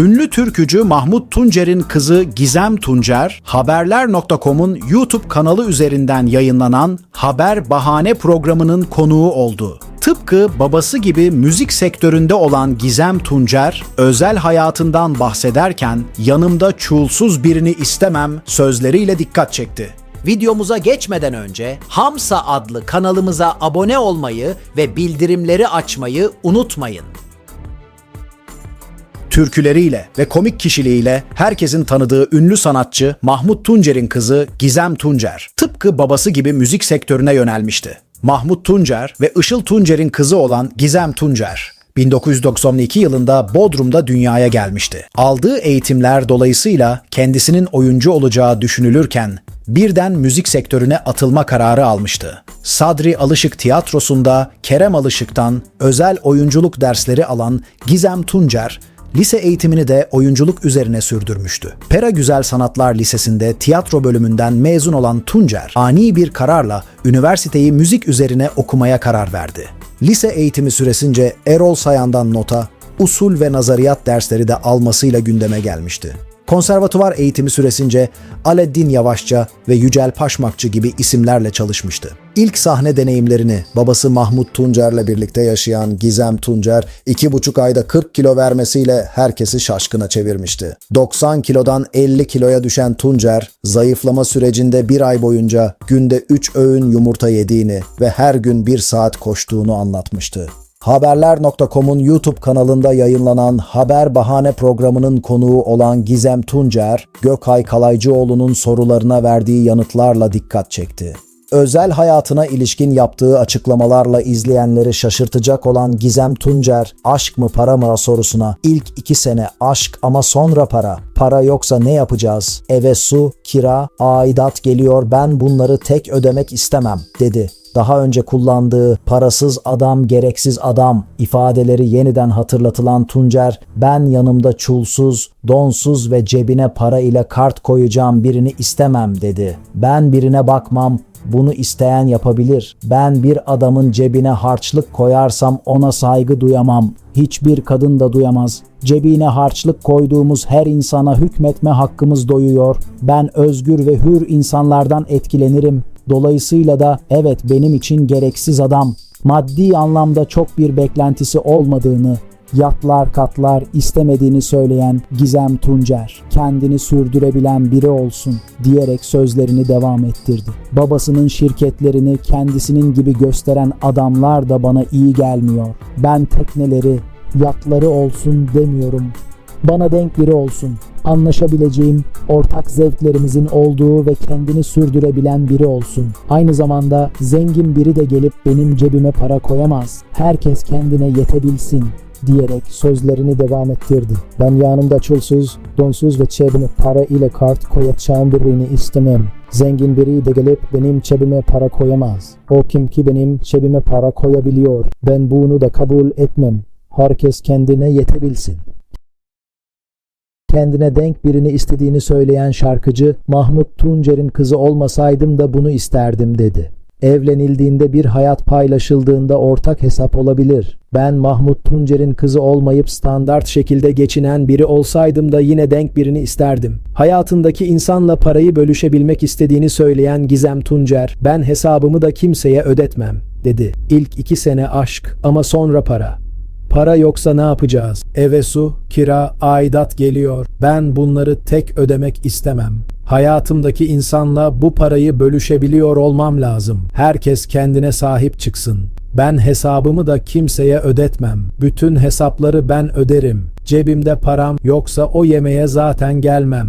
Ünlü türkücü Mahmut Tuncer'in kızı Gizem Tuncer, Haberler.com'un YouTube kanalı üzerinden yayınlanan Haber Bahane programının konuğu oldu. Tıpkı babası gibi müzik sektöründe olan Gizem Tuncer, özel hayatından bahsederken yanımda çulsuz birini istemem sözleriyle dikkat çekti. Videomuza geçmeden önce Hamsa adlı kanalımıza abone olmayı ve bildirimleri açmayı unutmayın. Türküleriyle ve komik kişiliğiyle herkesin tanıdığı ünlü sanatçı Mahmut Tuncer'in kızı Gizem Tuncer, tıpkı babası gibi müzik sektörüne yönelmişti. Mahmut Tuncer ve Işıl Tuncer'in kızı olan Gizem Tuncer, 1992 yılında Bodrum'da dünyaya gelmişti. Aldığı eğitimler dolayısıyla kendisinin oyuncu olacağı düşünülürken birden müzik sektörüne atılma kararı almıştı. Sadri Alışık Tiyatrosu'nda Kerem Alışık'tan özel oyunculuk dersleri alan Gizem Tuncer, Lise eğitimini de oyunculuk üzerine sürdürmüştü. Pera Güzel Sanatlar Lisesi'nde tiyatro bölümünden mezun olan Tuncer, ani bir kararla üniversiteyi müzik üzerine okumaya karar verdi. Lise eğitimi süresince Erol Sayan'dan nota, usul ve nazariyat dersleri de almasıyla gündeme gelmişti. Konservatuvar eğitimi süresince Aleddin Yavaşça ve Yücel Paşmakçı gibi isimlerle çalışmıştı. İlk sahne deneyimlerini babası Mahmut Tuncer'le birlikte yaşayan Gizem Tuncer, iki buçuk ayda 40 kilo vermesiyle herkesi şaşkına çevirmişti. 90 kilodan 50 kiloya düşen Tuncer, zayıflama sürecinde bir ay boyunca günde 3 öğün yumurta yediğini ve her gün bir saat koştuğunu anlatmıştı. Haberler.com'un YouTube kanalında yayınlanan Haber Bahane programının konuğu olan Gizem Tuncer, Gökay Kalaycıoğlu'nun sorularına verdiği yanıtlarla dikkat çekti. Özel hayatına ilişkin yaptığı açıklamalarla izleyenleri şaşırtacak olan Gizem Tuncer, aşk mı para mı? sorusuna ilk iki sene aşk ama sonra para, para yoksa ne yapacağız, eve su, kira, aidat geliyor ben bunları tek ödemek istemem dedi daha önce kullandığı parasız adam, gereksiz adam ifadeleri yeniden hatırlatılan Tuncer, ben yanımda çulsuz, donsuz ve cebine para ile kart koyacağım birini istemem dedi. Ben birine bakmam, bunu isteyen yapabilir. Ben bir adamın cebine harçlık koyarsam ona saygı duyamam. Hiçbir kadın da duyamaz. Cebine harçlık koyduğumuz her insana hükmetme hakkımız doyuyor. Ben özgür ve hür insanlardan etkilenirim. Dolayısıyla da evet benim için gereksiz adam. Maddi anlamda çok bir beklentisi olmadığını, yatlar katlar istemediğini söyleyen Gizem Tuncer, kendini sürdürebilen biri olsun diyerek sözlerini devam ettirdi. Babasının şirketlerini kendisinin gibi gösteren adamlar da bana iyi gelmiyor. Ben tekneleri, yatları olsun demiyorum. Bana denk biri olsun. Anlaşabileceğim, ortak zevklerimizin olduğu ve kendini sürdürebilen biri olsun. Aynı zamanda zengin biri de gelip benim cebime para koyamaz. Herkes kendine yetebilsin diyerek sözlerini devam ettirdi. Ben yanımda çulsuz, donsuz ve cebime para ile kart koyacağım birini istemem. Zengin biri de gelip benim cebime para koyamaz. O kim ki benim cebime para koyabiliyor. Ben bunu da kabul etmem. Herkes kendine yetebilsin kendine denk birini istediğini söyleyen şarkıcı Mahmut Tuncer'in kızı olmasaydım da bunu isterdim dedi. Evlenildiğinde bir hayat paylaşıldığında ortak hesap olabilir. Ben Mahmut Tuncer'in kızı olmayıp standart şekilde geçinen biri olsaydım da yine denk birini isterdim. Hayatındaki insanla parayı bölüşebilmek istediğini söyleyen Gizem Tuncer, ben hesabımı da kimseye ödetmem, dedi. İlk iki sene aşk ama sonra para. Para yoksa ne yapacağız? Eve su, kira, aidat geliyor. Ben bunları tek ödemek istemem. Hayatımdaki insanla bu parayı bölüşebiliyor olmam lazım. Herkes kendine sahip çıksın. Ben hesabımı da kimseye ödetmem. Bütün hesapları ben öderim. Cebimde param yoksa o yemeğe zaten gelmem.